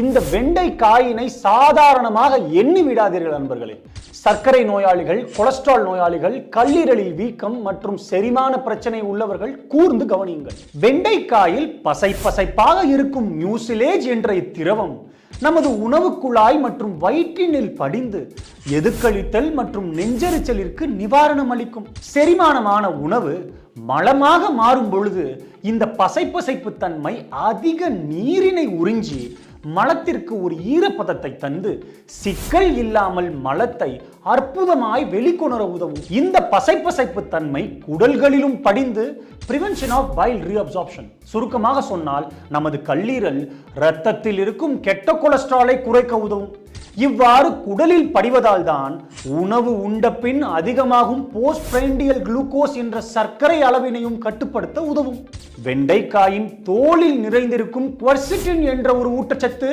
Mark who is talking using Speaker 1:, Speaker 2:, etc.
Speaker 1: இந்த வெண்டைக்காயினை சாதாரணமாக எண்ணி விடாதீர்கள் நண்பர்களே. சர்க்கரை நோயாளிகள் கொலஸ்ட்ரால் நோயாளிகள் கல்லீரலில் வீக்கம் மற்றும் செரிமான பிரச்சனை உள்ளவர்கள் கூர்ந்து கவனியுங்கள். வெண்டைக்காயில் பசை பசைப்பாக இருக்கும் மியூசிலேஜ் என்ற இத்திரவம் நமது உணவு குழாய் மற்றும் வயிற்றினில் படிந்து எதுக்களித்தல் மற்றும் நெஞ்செரிச்சலிற்கு நிவாரணம் அளிக்கும். செரிமானமான உணவு மலமாக மாறும் பொழுது இந்த பசைப்பசைப்பு தன்மை அதிக நீரினை உறிஞ்சி மலத்திற்கு ஒரு ஈரப்பதத்தை தந்து சிக்கல் இல்லாமல் மலத்தை அற்புதமாய் வெளிக்கொணர உதவும். இந்த பசைப்பசைப்பு தன்மை குடல்களிலும் படிந்து பிரிவென்ஷன் ஆஃப் பைல் ரீஅப்சார்ப்ஷன் சுருக்கமாக சொன்னால் நமது கல்லீரல் இரத்தத்தில் இருக்கும் கெட்ட கொலஸ்ட்ராலை குறைக்க உதவும். இவ்வாறு குடலில் படிவதால் தான் உணவு உண்ட பின் அதிகமாகும் போஸ்ட் பிரைண்டியல் குளுக்கோஸ் என்ற சர்க்கரை அளவினையும் கட்டுப்படுத்த உதவும். வெண்டைக்காயின் தோலில் நிறைந்திருக்கும் குவர்சிட்டின் என்ற ஒரு ஊட்டச்சத்து